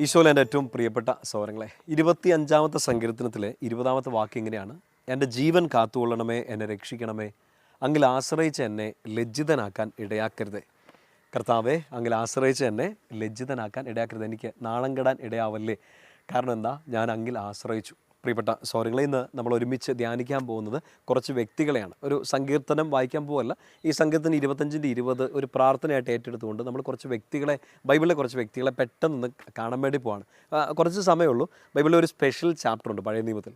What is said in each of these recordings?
ഈശോയിലെ എന്റെ ഏറ്റവും പ്രിയപ്പെട്ട സൗരങ്ങളെ ഇരുപത്തി അഞ്ചാമത്തെ സങ്കീർത്തനത്തിലെ ഇരുപതാമത്തെ വാക്ക് ഇങ്ങനെയാണ്. എന്റെ ജീവൻ കാത്തുകൊള്ളണമേ എന്നെ രക്ഷിക്കണമേ അങ്ങിൽ ആശ്രയിച്ച് എന്നെ ലജ്ജിതനാക്കാൻ ഇടയാക്കരുതേ. കർത്താവെ അങ്ങിൽ ആശ്രയിച്ച് എന്നെ ലജ്ജിതനാക്കാൻ ഇടയാക്കരുത്. എനിക്ക് നാണം കെടാൻ ഇടയാവല്ലേ? കാരണം എന്താ? ഞാൻ അങ്ങിൽ ആശ്രയിച്ചു. പ്രിയപ്പെട്ട സോറികളെ ഇന്ന് നമ്മൾ ഒരുമിച്ച് ധ്യാനിക്കാൻ പോകുന്നത് കുറച്ച് വ്യക്തികളെയാണ്. ഒരു സങ്കീർത്തനം വായിക്കാൻ പോകല്ല ഈ സങ്കീർത്തനം ഇരുപത്തഞ്ചിന്റെ ഇരുപത് ഒരു പ്രാർത്ഥനയായിട്ട് ഏറ്റെടുത്തുകൊണ്ട് നമ്മൾ കുറച്ച് വ്യക്തികളെ ബൈബിളിലെ കുറച്ച് വ്യക്തികളെ പെട്ടെന്ന് കാണാൻ വേണ്ടി പോവാണ്. കുറച്ച് സമയമുള്ളൂ. ബൈബിളിൽ ഒരു സ്പെഷ്യൽ ചാപ്റ്റർ ഉണ്ട് പഴയ നിയമത്തിൽ.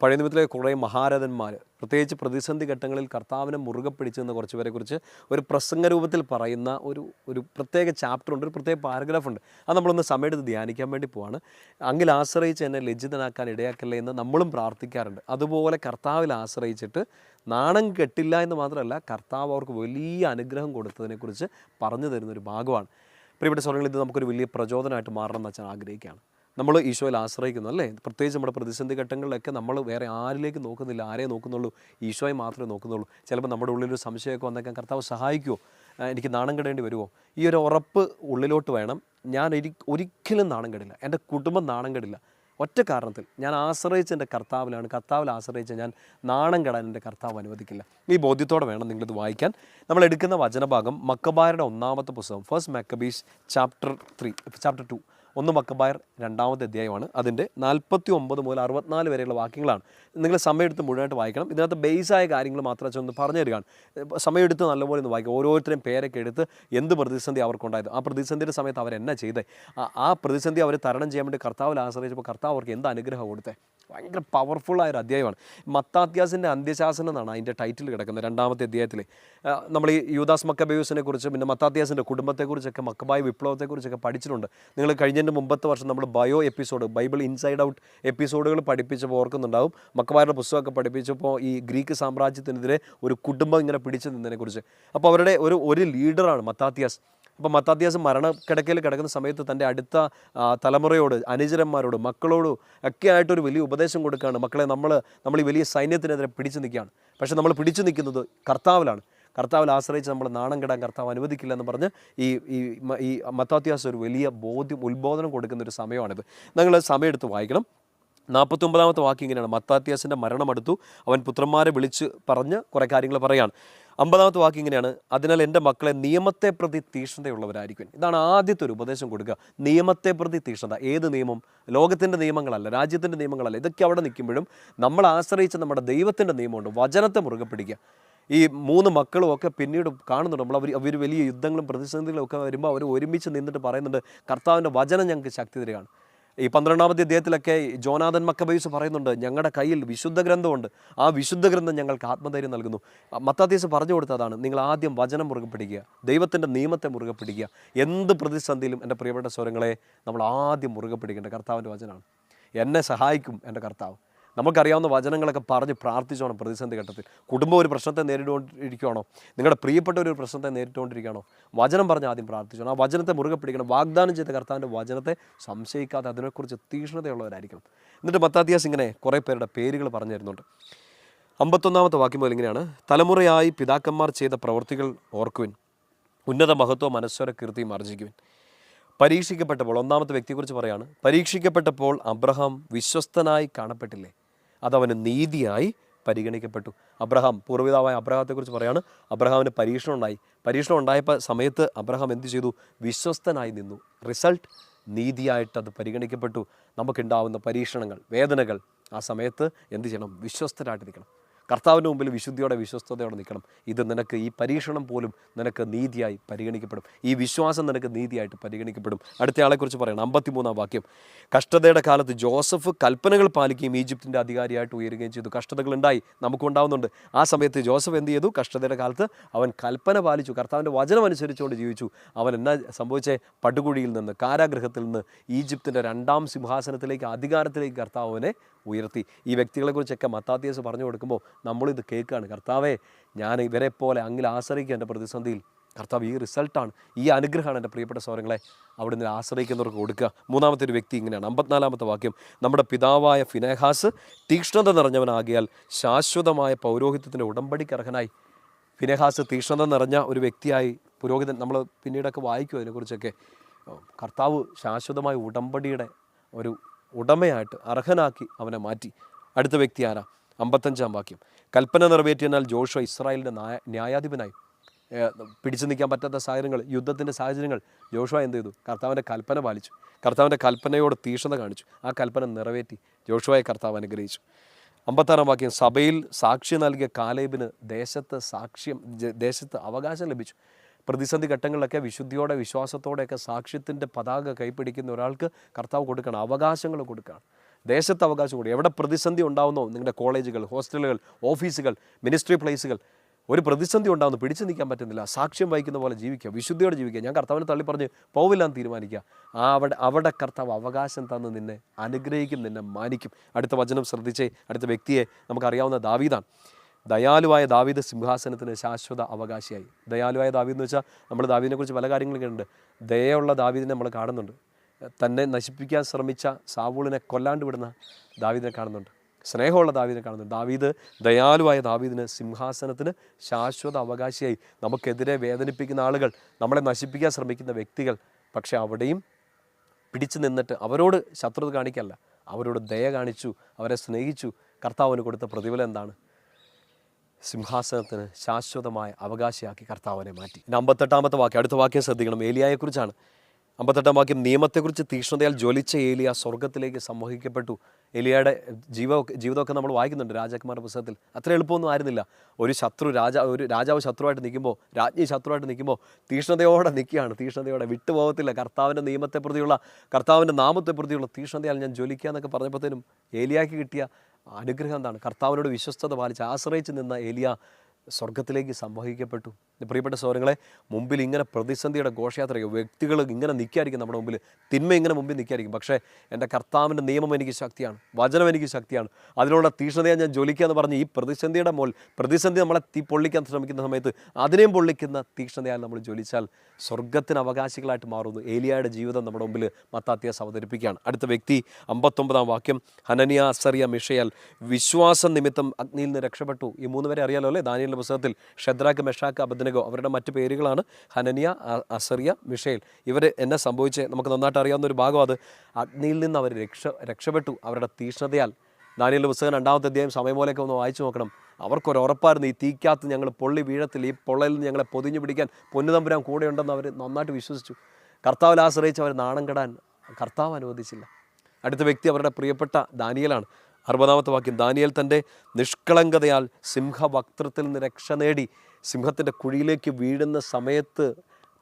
പഴയ നിമിത്തിലെ കുറേ മഹാരഥന്മാർ പ്രത്യേകിച്ച് പ്രതിസന്ധി ഘട്ടങ്ങളിൽ കർത്താവിനെ മുറുകെ പിടിച്ചു നിന്ന കുറച്ച് പേരെ കുറിച്ച് ഒരു പ്രസംഗ രൂപത്തിൽ പറയുന്ന ഒരു ഒരു പ്രത്യേക ചാപ്റ്റർ ഉണ്ട് ഒരു പ്രത്യേക പാരഗ്രാഫ് ഉണ്ട്. അത് നമ്മളൊന്ന് സമയത്ത് ധ്യാനിക്കാൻ വേണ്ടി പോവാണ്. അങ്ങിൽ ആശ്രയിച്ച് എന്നെ ലജ്ജിതനാക്കാൻ ഇടയാക്കല്ലേ എന്ന് നമ്മളും പ്രാർത്ഥിക്കാറുണ്ട്. അതുപോലെ കർത്താവിൽ ആശ്രയിച്ചിട്ട് നാണം കെട്ടില്ല എന്ന് മാത്രമല്ല കർത്താവ് അവർക്ക് വലിയ അനുഗ്രഹം കൊടുത്തതിനെക്കുറിച്ച് പറഞ്ഞു തരുന്ന ഒരു ഭാഗമാണ്. പ്രിയപ്പെട്ട സ്വരങ്ങളിൽ ഇത് നമുക്കൊരു വലിയ പ്രചോദനമായിട്ട് മാറണം എന്ന് വെച്ചാൽ ആഗ്രഹിക്കുകയാണ്. നമ്മൾ ഈശോയിൽ ആശ്രയിക്കുന്നു അല്ലേ? പ്രത്യേകിച്ച് നമ്മുടെ പ്രതിസന്ധി ഘട്ടങ്ങളിലൊക്കെ നമ്മൾ വേറെ ആരിലേക്ക് നോക്കുന്നില്ല ആരെ നോക്കുന്നുള്ളൂ ഈശോയെ മാത്രമേ നോക്കുന്നുള്ളൂ. ചിലപ്പോൾ നമ്മുടെ ഉള്ളിലൊരു സംശയമൊക്കെ വന്നേക്കാൻ കർത്താവ് സഹായിക്കുമോ എനിക്ക് നാണം കെടേണ്ടി വരുമോ ഈ ഒരു ഉറപ്പ് ഉള്ളിലോട്ട് വേണം. ഞാൻ ഒരിക്കലും നാണം കെടില്ല. എന്റെ കുടുംബം നാണം കെടില്ല. ഒറ്റ കാരണത്തിൽ ഞാൻ ആശ്രയിച്ച എന്റെ കർത്താവിലാണ്. കർത്താവിൽ ആശ്രയിച്ച ഞാൻ നാണം കെടാൻ എന്റെ കർത്താവ് അനുവദിക്കില്ല. ഈ ബോധ്യത്തോടെ വേണം നിങ്ങളിത് വായിക്കാൻ. നമ്മൾ എടുക്കുന്ന വചനഭാഗം മക്കബാരുടെ ഒന്നാമത്തെ പുസ്തകം first Maccabees chapter three chapter two ഒന്ന് മക്കബായർ രണ്ടാമത്തെ അധ്യായമാണ്. അതിന്റെ നാൽപ്പത്തി ഒമ്പത് മുതൽ അറുപത്തിനാല് വരെയുള്ള വാക്യങ്ങളാണ്. നിങ്ങൾ സമയമെടുത്ത് മുഴുവനായിട്ട് വായിക്കണം. ഇതിനകത്ത് ബേസായ കാര്യങ്ങൾ മാത്രം വെച്ച് ഒന്ന് പറഞ്ഞു തരികയാണ്. സമയമെടുത്ത് നല്ലപോലെ ഒന്ന് വായിക്കുക. ഓരോരുത്തരും പേരൊക്കെ എടുത്ത് എന്ത് പ്രതിസന്ധി അവർക്കുണ്ടായത്. ആ പ്രതിസന്ധിയുടെ സമയത്ത് അവരെന്നാ ചെയ്തേ? ആ- ആ പ്രതിസന്ധി അവർ തരണം ചെയ്യാൻ വേണ്ടി കർത്താവിൽ ആശ്രയിച്ചപ്പോൾ കർത്താവ് അവർക്ക് എന്ത് അനുഗ്രഹം കൊടുത്തേ? ഭയങ്കര പവർഫുള്ളായ ഒരു അധ്യായമാണ്. മത്താത്യാസിന്റെ അന്ത്യശാസനം എന്നാണ് അതിന്റെ ടൈറ്റിൽ കിടക്കുന്നത് രണ്ടാമത്തെ അധ്യായത്തിൽ നമ്മൾ ഈ യൂദാസ് മക്കബേയൂസിനെ കുറിച്ചും പിന്നെ മത്താത്യാസിന്റെ കുടുംബത്തെക്കുറിച്ചൊക്കെ മക്കബായ വിപ്ലവത്തെക്കുറിച്ചൊക്കെ പഠിച്ചിട്ടുണ്ട്. നിങ്ങൾ കഴിഞ്ഞതിന്റെ മുമ്പത്തെ വർഷം നമ്മൾ bio episode Bible inside out എപ്പിസോഡുകൾ പഠിപ്പിച്ചപ്പോൾ ഓർക്കുന്നുണ്ടാവും. മക്കബായുടെ പുസ്തകമൊക്കെ പഠിപ്പിച്ചപ്പോൾ ഈ ഗ്രീക്ക് സാമ്രാജ്യത്തിനെതിരെ ഒരു കുടുംബം ഇങ്ങനെ പിടിച്ചു നിന്നതിനെക്കുറിച്ച്. അപ്പോൾ അവരുടെ ഒരു ഒരു ലീഡറാണ് മത്താത്യാസ്. അപ്പോൾ മത്താത്യാസ് മരണക്കിടക്കയിൽ കിടക്കുന്ന സമയത്ത് തന്റെ അടുത്ത തലമുറയോട് അനുചരന്മാരോട് മക്കളോട് ഒക്കെ ആയിട്ടൊരു വലിയ ഉപദേശം കൊടുക്കുകയാണ്. മക്കളെ നമ്മൾ നമ്മൾ ഈ വലിയ സൈന്യത്തിനെതിരെ പിടിച്ചു നിൽക്കുകയാണ്. പക്ഷേ നമ്മൾ പിടിച്ചു നിൽക്കുന്നത് കർത്താവിലാണ്. കർത്താവിൽ ആശ്രയിച്ച് നമ്മൾ നാണം കെടാൻ കർത്താവ് അനുവദിക്കില്ല എന്ന് പറഞ്ഞ് ഈ ഈ ഈ ഒരു വലിയ ബോധ്യം ഉത്ബോധനം കൊടുക്കുന്ന ഒരു സമയമാണിത്. നിങ്ങൾ സമയമെടുത്ത് വായിക്കണം. നാൽപ്പത്തൊമ്പതാമത്തെ വാക്ക് ഇങ്ങനെയാണ്. മത്താത്യാസിന്റെ മരണം അടുത്തു അവൻ പുത്രന്മാരെ വിളിച്ച് പറഞ്ഞ് കുറേ കാര്യങ്ങൾ പറയാണ്. അമ്പതാമത്തെ വാക്ക് ഇങ്ങനെയാണ്. അതിനാൽ എന്റെ മക്കളെ നിയമത്തെ പ്രതി തീഷ്ണതയുള്ളവരായിരിക്കും. ഇതാണ് ആദ്യത്തെ ഒരു ഉപദേശം കൊടുക്കുക നിയമത്തെ പ്രതി തീഷ്ണത. ഏത് നിയമം? ലോകത്തിന്റെ നിയമങ്ങളല്ല രാജ്യത്തിന്റെ നിയമങ്ങളല്ല. ഇതൊക്കെ അവിടെ നിൽക്കുമ്പോഴും നമ്മൾ ആശ്രയിച്ച നമ്മുടെ ദൈവത്തിന്റെ നിയമമുണ്ട്. വചനത്തെ മുറുകെ പിടിക്കുക. ഈ മൂന്ന് മക്കളും ഒക്കെ പിന്നീട് കാണുന്നുണ്ട്. നമ്മൾ അവർ അവർ വലിയ യുദ്ധങ്ങളും പ്രതിസന്ധികളും ഒക്കെ വരുമ്പോൾ അവർ ഒരുമിച്ച് നിന്നിട്ട് പറയുന്നുണ്ട് കർത്താവിന്റെ വചനം ഞങ്ങൾക്ക് ശക്തി തരികയാണ്. ഈ പന്ത്രണ്ടാമത്തെ അദ്ദേഹത്തിലൊക്കെ ജോനാഥൻ മക്കബൈസ് പറയുന്നുണ്ട് ഞങ്ങളുടെ കയ്യിൽ വിശുദ്ധ ഗ്രന്ഥമുണ്ട്. ആ വിശുദ്ധ ഗ്രന്ഥം ഞങ്ങൾക്ക് ആത്മധൈര്യം നൽകുന്നു. മത്താത്തീസ് പറഞ്ഞു കൊടുത്തതാണ് നിങ്ങൾ ആദ്യം വചനം മുറുകെ പിടിക്കുക ദൈവത്തിന്റെ നിയമത്തെ മുറുകെ പിടിക്കുക എന്ത് പ്രതിസന്ധിയിലും എന്റെ പ്രിയപ്പെട്ട സ്വരങ്ങളെ നമ്മൾ ആദ്യം മുറുകെ പിടിക്കേണ്ട കർത്താവിന്റെ വചനമാണ്. എന്നെ സഹായിക്കും എന്റെ കർത്താവ്. നമുക്കറിയാവുന്ന വചനങ്ങളൊക്കെ പറഞ്ഞ് പ്രാർത്ഥിച്ചോണം പ്രതിസന്ധി ഘട്ടത്തിൽ. കുടുംബം ഒരു പ്രശ്നത്തെ നേരിട്ടുകൊണ്ടിരിക്കുകയാണോ നിങ്ങളുടെ പ്രിയപ്പെട്ട ഒരു പ്രശ്നത്തെ നേരിട്ടുകൊണ്ടിരിക്കുകയാണോ വചനം പറഞ്ഞ് ആദ്യം പ്രാർത്ഥിച്ചോണം. ആ വചനത്തെ മുറുകെ പിടിക്കണം. വാഗ്ദാനം ചെയ്ത കർത്താവിന്റെ വചനത്തെ സംശയിക്കാതെ അതിനെക്കുറിച്ച് തീക്ഷ്ണതയുള്ളവരായിരിക്കണം. എന്നിട്ട് മത്താത്യാസ് ഇങ്ങനെ കുറേ പേരുടെ പേരുകൾ പറഞ്ഞു തരുന്നുണ്ട്. അമ്പത്തൊന്നാമത്തെ വാക്യം പോലെ ഇങ്ങനെയാണ്. തലമുറയായി പിതാക്കന്മാർ ചെയ്ത പ്രവൃത്തികൾ ഓർക്കുവിൻ. ഉന്നത മഹത്വ മനസ്വര കീർത്തിയും ആർജിക്കുവിൻ. പരീക്ഷിക്കപ്പെട്ടപ്പോൾ ഒന്നാമത്തെ വ്യക്തിയെക്കുറിച്ച് പറയാണ്. പരീക്ഷിക്കപ്പെട്ടപ്പോൾ അബ്രഹാം വിശ്വസ്തനായി കാണപ്പെട്ടില്ലേ? അതവന് നീതിയായി പരിഗണിക്കപ്പെട്ടു. അബ്രഹാം പൂർവപിതാവായ അബ്രഹാത്തെക്കുറിച്ച് പറയാണ്. അബ്രഹാമിന് പരീക്ഷണം ഉണ്ടായി. പരീക്ഷണം ഉണ്ടായപ്പോൾ സമയത്ത് അബ്രഹാം എന്ത് ചെയ്തു? വിശ്വസ്തനായി നിന്നു. റിസൾട്ട് നീതിയായിട്ട് അത് പരിഗണിക്കപ്പെട്ടു. നമുക്കുണ്ടാവുന്ന പരീക്ഷണങ്ങൾ വേദനകൾ ആ സമയത്ത് എന്ത് ചെയ്യണം? വിശ്വസ്തരായിട്ട് നിൽക്കണം കർത്താവിന്റെ മുമ്പിൽ വിശുദ്ധിയോടെ വിശ്വസ്തയോടെ നിൽക്കണം. ഇത് നിനക്ക് ഈ പരീക്ഷണം പോലും നിനക്ക് നീതിയായി പരിഗണിക്കപ്പെടും. ഈ വിശ്വാസം നിനക്ക് നീതിയായിട്ട് പരിഗണിക്കപ്പെടും. അടുത്ത ആളെക്കുറിച്ച് പറയണം. അമ്പത്തിമൂന്നാം വാക്യം. കഷ്ടതയുടെ കാലത്ത് ജോസഫ് കൽപ്പനകൾ പാലിക്കുകയും ഈജിപ്തിന്റെ അധികാരിയായിട്ട് ഉയരുകയും ചെയ്തു. കഷ്ടതകൾ ഉണ്ടായി നമുക്കുണ്ടാവുന്നുണ്ട് ആ സമയത്ത് ജോസഫ് എന്ത് ചെയ്തു? കഷ്ടതയുടെ കാലത്ത് അവൻ കൽപ്പന പാലിച്ചു. കർത്താവിന്റെ വചനം അനുസരിച്ചുകൊണ്ട് ജീവിച്ചു. അവൻ എന്നാ സംഭവിച്ച? പടുകുഴിയിൽ നിന്ന് കാരാഗ്രഹത്തിൽ നിന്ന് ഈജിപ്തിന്റെ രണ്ടാം സിംഹാസനത്തിലേക്ക് അധികാരത്തിലേക്ക് കർത്താവ് അവനെ ഉയർത്തി. ഈ വ്യക്തികളെക്കുറിച്ചൊക്കെ മത്താത്തിയസ് പറഞ്ഞു കൊടുക്കുമ്പോൾ നമ്മളിത് കേൾക്കുകയാണ്. കർത്താവേ ഞാൻ ഇവരെ പോലെ അങ്ങിൽ ആശ്രയിക്കുക എന്റെ പ്രതിസന്ധിയിൽ. കർത്താവ് ഈ റിസൾട്ടാണ് ഈ അനുഗ്രഹമാണ് എന്റെ പ്രിയപ്പെട്ട സൗരങ്ങളെ നിന്ന് ആശ്രയിക്കുന്നവർക്ക് കൊടുക്കുക. മൂന്നാമത്തെ ഒരു വ്യക്തി ഇങ്ങനെയാണ്. അമ്പത്തിനാലാമത്തെ വാക്യം. നമ്മുടെ പിതാവായ ഫിനഹാസ് തീക്ഷ്ണത നിറഞ്ഞവനാകിയാൽ ശാശ്വതമായ പൗരോഹിത്യത്തിന്റെ ഉടമ്പടിക്ക് അർഹനായി ഫിനഹാസ് തീക്ഷ്ണത നിറഞ്ഞ ഒരു വ്യക്തിയായി പുരോഹിതൻ നമ്മൾ പിന്നീടൊക്കെ വായിക്കും അതിനെക്കുറിച്ചൊക്കെ. കർത്താവ് ശാശ്വതമായ ഉടമ്പടിയുടെ ഒരു ഉടമയായിട്ട് അർഹനാക്കി അവനെ മാറ്റി. അടുത്ത വ്യക്തി ആരാ? അമ്പത്തഞ്ചാം വാക്യം. കൽപ്പന നിറവേറ്റിയതിനാൽ ജോഷ ഇസ്രായേലിന്റെ ന്യായ ന്യായാധിപനായി. പിടിച്ചു നിൽക്കാൻ പറ്റാത്ത സാഹചര്യങ്ങൾ യുദ്ധത്തിന്റെ സാഹചര്യങ്ങൾ ജോഷുവ എന്ത് ചെയ്തു? കർത്താവിന്റെ കൽപ്പന പാലിച്ചു. കർത്താവിന്റെ കൽപ്പനയോട് തീഷ്ണത കാണിച്ചു. ആ കൽപ്പന നിറവേറ്റി ജോഷുവായെ കർത്താവ് അനുഗ്രഹിച്ചു. അമ്പത്താറാം വാക്യം. സഭയിൽ സാക്ഷി നൽകിയ കാലേബിന് ദേശത്ത് സാക്ഷ്യം ദേശത്ത് അവകാശം ലഭിച്ചു. പ്രതിസന്ധി ഘട്ടങ്ങളിലൊക്കെ വിശുദ്ധിയോടെ വിശ്വാസത്തോടെയൊക്കെ സാക്ഷ്യത്തിന്റെ പതാക കൈപ്പിടിക്കുന്ന ഒരാൾക്ക് കർത്താവ് കൊടുക്കണം അവകാശങ്ങൾ കൊടുക്കണം. ദേശത്ത് അവകാശം കൊടുക്കുക എവിടെ പ്രതിസന്ധി ഉണ്ടാവുന്നോ നിങ്ങളുടെ കോളേജുകൾ ഹോസ്റ്റലുകൾ ഓഫീസുകൾ മിനിസ്ട്രി പ്ലേസുകൾ ഒരു പ്രതിസന്ധി ഉണ്ടാകുന്നു പിടിച്ചു നിൽക്കാൻ പറ്റുന്നില്ല. സാക്ഷ്യം വഹിക്കുന്ന പോലെ ജീവിക്കുക വിശുദ്ധിയോടെ ജീവിക്കുക. ഞാൻ കർത്താവിനെ തള്ളി പറഞ്ഞ് പോവില്ലാന്ന് തീരുമാനിക്കുക. ആ അവിടെ അവിടെ കർത്താവ് അവകാശം തന്ന് നിന്നെ അനുഗ്രഹിക്കും നിന്നെ മാനിക്കും. അടുത്ത വചനം ശ്രദ്ധിച്ചേ അടുത്ത വ്യക്തിയെ നമുക്കറിയാവുന്ന ദാവീദാണ്. ദയാലുവായ ദാവീദ് സിംഹാസനത്തിന് ശാശ്വത അവകാശിയായി. ദയാലുവായ ദാവീദ് എന്ന് വെച്ചാൽ നമ്മൾ ദാവീദിനെ കുറിച്ച് പല കാര്യങ്ങളും കേട്ടിട്ടുണ്ട്. ദയുള്ള ദാവീദിനെ നമ്മൾ കാണുന്നുണ്ട്. തന്നെ നശിപ്പിക്കാൻ ശ്രമിച്ച സാവൂളിനെ കൊല്ലാണ്ട് വിടുന്ന ദാവീദിനെ കാണുന്നുണ്ട്. സ്നേഹമുള്ള ദാവീദിനെ കാണുന്നുണ്ട്. ദാവീദ് ദയാലുവായ ദാവീദിന് സിംഹാസനത്തിന് ശാശ്വത അവകാശിയായി. നമുക്കെതിരെ വേദനിപ്പിക്കുന്ന ആളുകൾ നമ്മളെ നശിപ്പിക്കാൻ ശ്രമിക്കുന്ന വ്യക്തികൾ പക്ഷേ അവിടെയും പിടിച്ചു നിന്നിട്ട് അവരോട് ശത്രുത കാണിക്കല്ല. അവരോട് ദയ കാണിച്ചു അവരെ സ്നേഹിച്ചു. കർത്താവിന് കൊടുത്ത പ്രതിഫലം എന്താണ്? സിംഹാസനത്തിന് ശാശ്വതമായ അവകാശിയാക്കി കർത്താവിനെ മാറ്റി. അമ്പത്തെട്ടാമത്തെ വാക്യം അടുത്ത വാക്യം ശ്രദ്ധിക്കണം. ഏലിയായെക്കുറിച്ചാണ്. അമ്പത്തെട്ടാം വാക്യം നിയമത്തെക്കുറിച്ച് തീക്ഷ്ണതയാൽ ജ്വലിച്ച ഏലിയ സ്വർഗത്തിലേക്ക് സംവഹിക്കപ്പെട്ടു. ഏലിയയുടെ ജീവ ജീവിതമൊക്കെ നമ്മൾ വായിക്കുന്നുണ്ട് രാജാക്കന്മാരുടെ പുസ്തകത്തിൽ. അത്ര എളുപ്പമൊന്നും ആയിരുന്നില്ല. ഒരു ശത്രു രാജ ഒരു രാജാവ് ശത്രുവായിട്ട് നിൽക്കുമ്പോൾ രാജ്ഞി ശത്രുവായിട്ട് നിൽക്കുമ്പോൾ തീക്ഷ്ണതയോടെ നിൽക്കുകയാണ്. തീക്ഷ്ണതയോടെ വിട്ടുപോകത്തില്ല. കർത്താവിന്റെ നിയമത്തെ പ്രതിയുള്ള കർത്താവിന്റെ നാമത്തെ പ്രതിയുള്ള തീക്ഷ്ണതയാൽ ഞാൻ ജ്വലിക്കുക എന്നൊക്കെ പറഞ്ഞപ്പോഴത്തേനും ഏലിയാക്ക് കിട്ടിയ അനുഗ്രഹം എന്താണ്? കർത്താവിനോട് വിശ്വസ്തത പാലിച്ച് ആശ്രയിച്ച് നിന്ന ഏലിയ സ്വർഗത്തിലേക്ക് സംവഹിക്കപ്പെട്ടു. പ്രിയപ്പെട്ട സൗരങ്ങളെ മുമ്പിൽ ഇങ്ങനെ പ്രതിസന്ധിയുടെ ഘോഷയാത്രയ്ക്ക് വ്യക്തികൾ ഇങ്ങനെ നിൽക്കായിരിക്കും നമ്മുടെ മുമ്പിൽ. തിന്മ ഇങ്ങനെ മുമ്പിൽ നിൽക്കായിരിക്കും പക്ഷേ എന്റെ കർത്താവിന്റെ നിയമം എനിക്ക് ശക്തിയാണ് വചനം എനിക്ക് ശക്തിയാണ്. അതിനുള്ള തീഷ്ണതയാണ് ഞാൻ ജ്വലിക്കുക എന്ന് പറഞ്ഞ് ഈ പ്രതിസന്ധിയുടെ മോൾ പ്രതിസന്ധി നമ്മളെ തീ പൊള്ളിക്കാൻ ശ്രമിക്കുന്ന സമയത്ത് അതിനെയും പൊള്ളിക്കുന്ന തീക്ഷ്ണതയാൽ നമ്മൾ ജ്വലിച്ചാൽ സ്വർഗത്തിന് അവകാശികളായിട്ട് മാറുന്നു. ഏലിയായുടെ ജീവിതം നമ്മുടെ മുമ്പിൽ മത്താത്യാസ് അവതരിപ്പിക്കുകയാണ്. അടുത്ത വ്യക്തി അമ്പത്തൊമ്പതാം വാക്യം ഹനനിയ അസറിയ മിഷയാൽ വിശ്വാസം നിമിത്തം അഗ്നിയിൽ നിന്ന് രക്ഷപ്പെട്ടു. ഈ മൂന്ന് പേരെ അറിയാലോ അല്ലേ? ദാനിയലിന്റെ പുസ്തകത്തിൽ ഷദ്രാഖ് മെഷാഖ് അബദ്നഗോ അവരുടെ മറ്റ് പേരുകളാണ്. Hananiah Azariah Mishael. ഇവർ എന്നെ സംഭവിച്ച്? നമുക്ക് നന്നായിട്ട് അറിയാവുന്ന ഒരു ഭാഗം അത്. അഗ്നിയിൽ നിന്ന് അവർ രക്ഷ രക്ഷപ്പെട്ടു. അവരുടെ തീഷ്ണതയാൽ. ദാനിയലിന്റെ പുസ്തകം രണ്ടാമത്തെ അധ്യായം സമയം പോലെയൊക്കെ ഒന്ന് വായിച്ചു നോക്കണം. അവർക്കൊരു ഉറപ്പായിരുന്നു ഈ തീക്കകത്ത് ഞങ്ങൾ പൊള്ളി വീഴത്തില്ല. ഈ പൊള്ളയിൽ നിന്ന് ഞങ്ങളെ പൊതിഞ്ഞു പിടിക്കാൻ പൊന്നുതമ്പുരാൻ കൂടെ ഉണ്ടെന്ന് അവർ നന്നായിട്ട് വിശ്വസിച്ചു. കർത്താവിൽ ആശ്രയിച്ച് അവർ നാണം കെടാൻ കർത്താവ് അനുവദിച്ചില്ല. അടുത്ത വ്യക്തി അവരുടെ പ്രിയപ്പെട്ട ദാനിയലാണ്. അറുപതാമത്തെ വാക്യം ദാനിയൽ തന്റെ നിഷ്കളങ്കതയാൽ സിംഹവക്ത്രത്തിൽ നിന്ന് രക്ഷ നേടി. സിംഹത്തിന്റെ കുഴിയിലേക്ക് വീഴുന്ന സമയത്ത്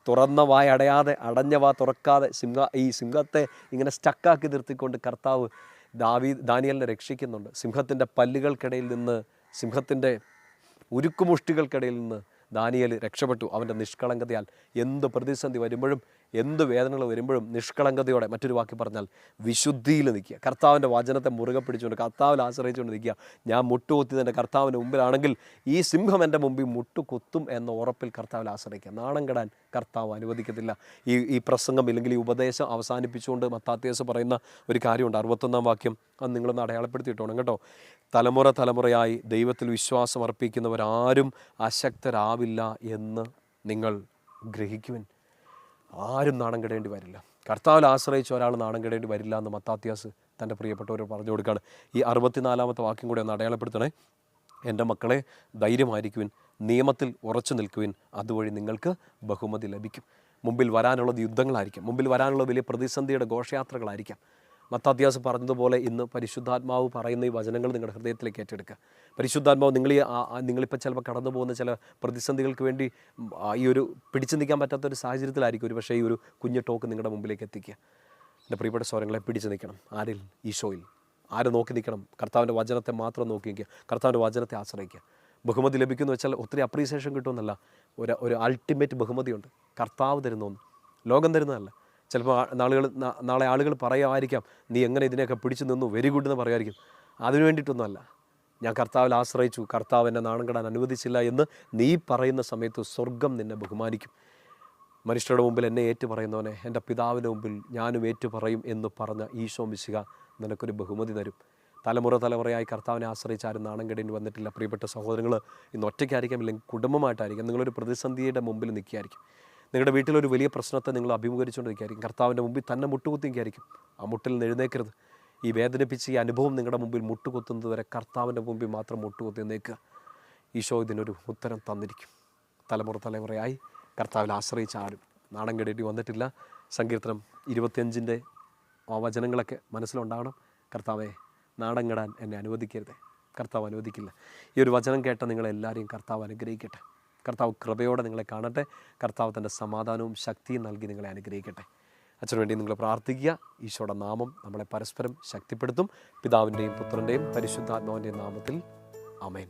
തുറന്ന വായ അടയാതെ അടഞ്ഞ വാ തുറക്കാതെ സിംഹ ഈ സിംഹത്തെ ഇങ്ങനെ സ്റ്റക്കാക്കി നിർത്തിക്കൊണ്ട് കർത്താവ് ദാവി ദാനിയലിനെ രക്ഷിക്കുന്നുണ്ട്. സിംഹത്തിന്റെ പല്ലുകൾക്കിടയിൽ നിന്ന് സിംഹത്തിന്റെ ഉരുക്കുമുഷ്ടികൾക്കിടയിൽ നിന്ന് ദാനിയൽ രക്ഷപ്പെട്ടു. അവന്റെ നിഷ്കളങ്കതയാൽ എന്ത് പ്രതിസന്ധി വരുമ്പോഴും എന്ത് വേദനകൾ വരുമ്പോഴും നിഷ്കളങ്കതയോടെ മറ്റൊരു വാക്ക് പറഞ്ഞാൽ വിശുദ്ധിയിൽ നിൽക്കുക. കർത്താവിന്റെ വചനത്തെ മുറുകെ പിടിച്ചുകൊണ്ട് കർത്താവിൽ ആശ്രയിച്ചുകൊണ്ട് നിൽക്കുക. ഞാൻ മുട്ടുകുത്തി എന്റെ കർത്താവിന്റെ മുമ്പിലാണെങ്കിൽ ഈ സിംഹം എന്റെ മുമ്പിൽ മുട്ടുകുത്തും എന്ന ഉറപ്പിൽ കർത്താവിൽ ആശ്രയിക്കുക. നാണം കെടാൻ കർത്താവ് അനുവദിക്കത്തില്ല. ഈ ഈ പ്രസംഗം ഇല്ലെങ്കിൽ ഈ ഉപദേശം അവസാനിപ്പിച്ചുകൊണ്ട് മത്താത്യാസ് പറയുന്ന ഒരു കാര്യമുണ്ട്. അറുപത്തൊന്നാം വാക്യം. അത് നിങ്ങളൊന്ന് അടയാളപ്പെടുത്തിയിട്ടോണം കേട്ടോ. തലമുറ തലമുറയായി ദൈവത്തിൽ വിശ്വാസം അർപ്പിക്കുന്നവരാരും അശക്തരാവില്ല എന്ന് നിങ്ങൾ ഗ്രഹിക്കുവിൻ. ആരും നാണം കെടേണ്ടി വരില്ല. കർത്താവിൽ ആശ്രയിച്ച ഒരാൾ നാണം കെടേണ്ടി വരില്ല എന്ന് മത്താത്യാസ് തന്റെ പ്രിയപ്പെട്ടവർ പറഞ്ഞു കൊടുക്കുകയാണ്. ഈ അറുപത്തിനാലാമത്തെ വാക്യം കൂടി ഒന്ന് അടയാളപ്പെടുത്തണേ. എന്റെ മക്കളെ ധൈര്യമായിരിക്കുവിൻ നിയമത്തിൽ ഉറച്ചു നിൽക്കുവിൻ അതുവഴി നിങ്ങൾക്ക് ബഹുമതി ലഭിക്കും. മുമ്പിൽ വരാനുള്ളത് യുദ്ധങ്ങളായിരിക്കും. മുമ്പിൽ വരാനുള്ള വലിയ പ്രതിസന്ധിയുടെ ഘോഷയാത്രകളായിരിക്കാം. മത്താത്യാസ് പറഞ്ഞതുപോലെ ഇന്ന് പരിശുദ്ധാത്മാവ് പറയുന്ന ഈ വചനങ്ങൾ നിങ്ങളുടെ ഹൃദയത്തിലേക്ക് ഏറ്റെടുക്കുക. പരിശുദ്ധാത്മാവ് നിങ്ങൾ നിങ്ങളിപ്പോൾ ചിലപ്പോൾ കടന്നു പോകുന്ന ചില പ്രതിസന്ധികൾക്ക് വേണ്ടി ഈ ഒരു പിടിച്ചു നിൽക്കാൻ പറ്റാത്ത ഒരു സാഹചര്യത്തിലായിരിക്കും ഒരു പക്ഷേ ഈ ഒരു കുഞ്ഞു ടോക്ക് നിങ്ങളുടെ മുമ്പിലേക്ക് എത്തിക്കുക. എന്റെ പ്രിയപ്പെട്ട സ്വരങ്ങളെ പിടിച്ചു നിൽക്കണം. ആരിൽ? ഈശോയിൽ. ആരെ നോക്കി നിൽക്കണം? കർത്താവിന്റെ വചനത്തെ മാത്രം നോക്കി നിൽക്കുക. കർത്താവിന്റെ വചനത്തെ ആശ്രയിക്കുക. ബഹുമതി ലഭിക്കുന്നു വെച്ചാൽ ഒത്തിരി അപ്രീസിയേഷൻ കിട്ടുമെന്നല്ല. ഒരു ഒരു അൾട്ടിമേറ്റ് ബഹുമതിയുണ്ട്. കർത്താവ് തരുന്ന ലോകം തരുന്നതല്ല. ചിലപ്പോൾ നാളുകൾ നാളെ ആളുകൾ പറയുമായിരിക്കാം നീ എങ്ങനെ ഇതിനെയൊക്കെ പിടിച്ചു നിന്നു? വെരി ഗുഡ് എന്ന് പറയുമായിരിക്കും. അതിനു വേണ്ടിയിട്ടൊന്നുമല്ല. ഞാൻ കർത്താവിൽ ആശ്രയിച്ചു. കർത്താവ് എന്നെ നാണം അനുവദിച്ചില്ല എന്ന് നീ പറയുന്ന സമയത്ത് സ്വർഗം നിന്നെ ബഹുമാനിക്കും. മനുഷ്യരുടെ മുമ്പിൽ എന്നെ ഏറ്റു പറയുന്നവനെ എന്റെ പിതാവിന്റെ മുമ്പിൽ ഞാനും ഏറ്റു പറയും എന്ന് പറഞ്ഞ ഈശോ മിശിക നിനക്കൊരു ബഹുമതി തരും. തലമുറ തലമുറയായി കർത്താവിനെ ആശ്രയിച്ച് ആരും നാണം കെടേണ്ടി വന്നിട്ടില്ല. പ്രിയപ്പെട്ട സഹോദരങ്ങൾ ഇന്ന് ഒറ്റയ്ക്കായിരിക്കാം ഇല്ലെങ്കിൽ കുടുംബമായിട്ടായിരിക്കും. നിങ്ങളൊരു പ്രതിസന്ധിയുടെ മുമ്പിൽ നിൽക്കുകയായിരിക്കും. നിങ്ങളുടെ വീട്ടിലൊരു വലിയ പ്രശ്നത്തെ നിങ്ങൾ അഭിമുഖീകരിച്ചുകൊണ്ടിരിക്കുകയായിരിക്കും. കർത്താവിന്റെ മുമ്പിൽ തന്നെ മുട്ടുകുത്തിയിരിക്കും. ആ മുട്ടിൽ നിന്ന് എഴുന്നേക്കരുത്. ഈ വേദനിപ്പിച്ച് ഈ അനുഭവം നിങ്ങളുടെ മുമ്പിൽ മുട്ടുകുത്തുന്നത് വരെ കർത്താവിന്റെ മുമ്പിൽ മാത്രം മുട്ടുകുത്തി നിൽക്കുക ഈശോ ഇതിനൊരു ഉത്തരം തന്നിരിക്കും. തലമുറ തലമുറയായി കർത്താവിൽ ആശ്രയിച്ച ആരും നാണം കേടേണ്ടി വന്നിട്ടില്ല. സങ്കീർത്തനം ഇരുപത്തിയഞ്ചിന്റെ വചനങ്ങളൊക്കെ മനസ്സിലുണ്ടാകണം കർത്താവെ നാടങ്ങിടാൻ എന്നെ അനുവദിക്കരുത്. കർത്താവ് അനുവദിക്കില്ല. ഈ ഒരു വചനം കേട്ട നിങ്ങളെല്ലാവരെയും കർത്താവ് അനുഗ്രഹിക്കട്ടെ. കർത്താവ് കൃപയോടെ നിങ്ങളെ കാണട്ടെ. കർത്താവ് തന്റെ സമാധാനവും ശക്തിയും നൽകി നിങ്ങളെ അനുഗ്രഹിക്കട്ടെ. അച്ഛനു വേണ്ടി നിങ്ങൾ പ്രാർത്ഥിക്കുക. ഈശോയുടെ നാമം നമ്മളെ പരസ്പരം ശക്തിപ്പെടുത്തും. പിതാവിന്റെയും പുത്രന്റെയും പരിശുദ്ധാത്മാവിന്റെയും നാമത്തിൽ ആമേൻ.